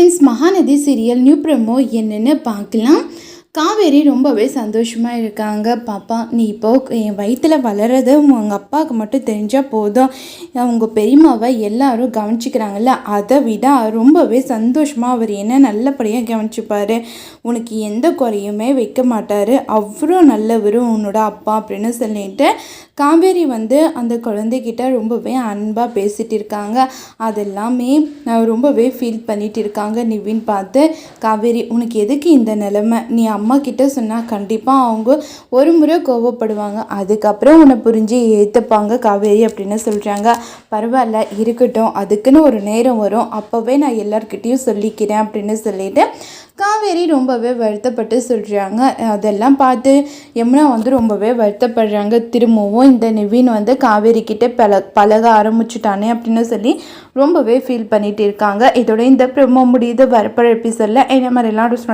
Friends Mahanadhi serial new promo என்னென்னு பார்க்கலாம். காவேரி ரொம்பவே சந்தோஷமாக இருக்காங்க பாப்பா நீ இப்போ என் வயிற்றில் வளர்றது உங்கள் அப்பாவுக்கு மட்டும் தெரிஞ்சால் போதும். உங்கள் பெரியம்மாவை எல்லாரும் கவனிச்சிக்கிறாங்கல்ல அதை விட ரொம்பவே சந்தோஷமாக அவர் என்ன நல்லபடியாக கவனிச்சுப்பார். உனக்கு எந்த குறையுமே வைக்க மாட்டார். அவ்வளோ நல்லவரும் உன்னோட அப்பா அப்படின்னு சொல்லிட்டு காவேரி வந்து அந்த குழந்தைகிட்ட ரொம்பவே அன்பாக பேசிகிட்டு இருக்காங்க அதெல்லாமே நான் ரொம்பவே ஃபீல் பண்ணிட்டு இருக்காங்க நிவின் பார்த்து. காவேரி உனக்கு எதுக்கு இந்த நிலமை? நீ அம்மா கிட்ட சொன்னால் கண்டிப்பாக அவங்க ஒரு முறை கோவப்படுவாங்க. அதுக்கப்புறம் உன்னை புரிஞ்சு ஏற்றுப்பாங்க காவேரி அப்படின்னு சொல்கிறாங்க பரவாயில்ல இருக்கட்டும். அதுக்குன்னு ஒரு நேரம் வரும். அப்போவே நான் எல்லார்கிட்டேயும் சொல்லிக்கிறேன் அப்படின்னு சொல்லிட்டு காவேரி ரொம்பவே வருத்தப்பட்டு சொல்கிறாங்க அதெல்லாம் பார்த்து யமுனா வந்து ரொம்பவே வருத்தப்படுறாங்க. திரும்பவும் இந்த நிவின் வந்து காவேரி கிட்டே பழ பழக ஆரம்பிச்சுட்டானே அப்படின்னு சொல்லி ரொம்பவே ஃபீல் பண்ணிகிட்டு இருக்காங்க. இதோட இந்த ப்ரொமோ முடியுது. வரப்போகிற எபிசோடில் என்ன மாதிரிலாம் நடக்கும்